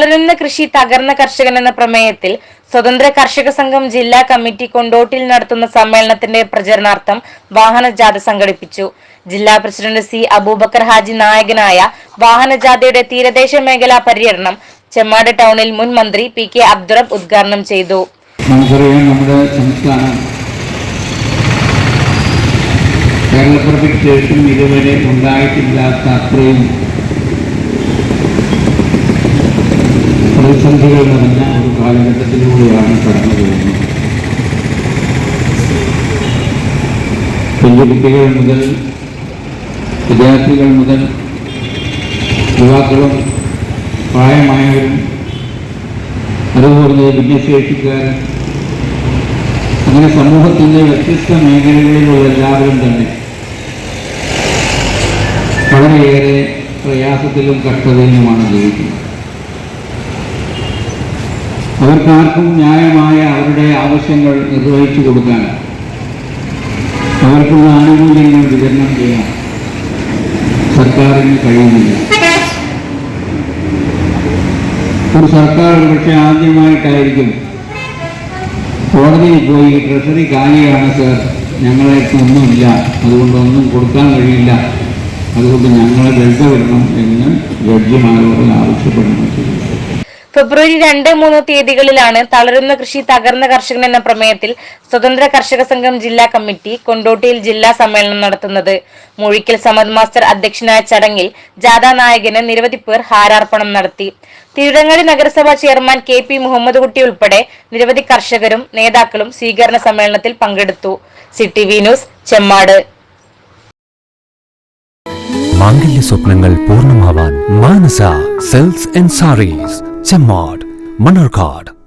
തളരുന്ന കൃഷി തകർന്ന കർഷകൻ എന്ന പ്രമേയത്തിൽ സ്വതന്ത്ര കർഷക സംഘം ജില്ലാ കമ്മിറ്റി കൊണ്ടോട്ടിൽ നടത്തുന്ന സമ്മേളനത്തിന്റെ പ്രചരണാർത്ഥം വാഹനജാഥ സംഘടിപ്പിച്ചു. ജില്ലാ പ്രസിഡന്റ് സി അബൂബക്കർ ഹാജി നായകനായ വാഹനജാഥയുടെ തീരദേശ മേഖലാ പര്യടനം ചെമ്മാട് ടൗണിൽ മുൻ മന്ത്രി പി കെ അബ്ദുറബ് ഉദ്ഘാടനം ചെയ്തു. കേരളപ്പിറവിക്ക് ശേഷം ഇതുവരെ ഉണ്ടായിട്ടില്ലാത്ത അത്രയും പ്രതിസന്ധികൾ നിറഞ്ഞ ഒരു കാലഘട്ടത്തിലൂടെയാണ് കടന്നു പോകുന്നത് പെൺകുട്ടികൾ മുതൽ വിദ്യാർത്ഥികൾ മുതൽ യുവാക്കളും പ്രായമായവരും അതുപോലെ ഭിന്നശേഷിക്കാരൻ അങ്ങനെ സമൂഹത്തിന്റെ വ്യത്യസ്ത മേഖലകളിലുള്ള എല്ലാവരും തന്നെ വളരെയേറെ പ്രയാസത്തിലും കഷ്ടതയിലുമാണ് ജീവിക്കുന്നത്. അവർക്കാർക്കും ന്യായമായ അവരുടെ ആവശ്യങ്ങൾ നിർവഹിച്ചു കൊടുക്കാൻ അവർക്കുള്ള ആനുകൂല്യങ്ങൾ വിതരണം ചെയ്യാൻ സർക്കാരിന് കഴിയുന്നില്ല. ഒരു സർക്കാർ ഒരുപക്ഷെ ആദ്യമായിട്ടായിരിക്കും കോടതിയിൽ പോയി ട്രഷറി കാലിയാണ് സർ ഞങ്ങളെ ഒന്നുമില്ല. അതുകൊണ്ട് ഒന്നും കൊടുക്കാൻ കഴിയില്ല. അതുകൊണ്ട് ഞങ്ങളെ ഡെൽറ്റ വിടണം എന്ന് ജഡ്ജിമാരോട് ആവശ്യപ്പെടുന്നു. ഫെബ്രുവരി രണ്ട് മൂന്ന് തീയതികളിലാണ് തളരുന്ന കൃഷി തകർന്ന കർഷകൻ എന്ന പ്രമേയത്തിൽ സ്വതന്ത്ര കർഷക സംഘം ജില്ലാ കമ്മിറ്റി കൊണ്ടോട്ടിയിൽ ജില്ലാ സമ്മേളനം നടത്തുന്നത്. മൂഴിക്കൽ സമദ് മാസ്റ്റർ അധ്യക്ഷനായ ചടങ്ങിൽ ജാഥാ നായകന് നിരവധി പേർ ഹാരാർപ്പണം നടത്തി. തിരുവങ്ങാടി നഗരസഭാ ചെയർമാൻ കെ പി മുഹമ്മദ് കുട്ടി ഉൾപ്പെടെ നിരവധി കർഷകരും നേതാക്കളും സ്വീകരണ സമ്മേളനത്തിൽ പങ്കെടുത്തു. City V news Chemmad. മാംഗല്യ സ്വപ്നങ്ങൾ പൂർണമാവാൻ മാനസ സെൽസ് ആൻഡ് സാരീസ് ചെമ്മാട് മണ്ണാർക്കാട്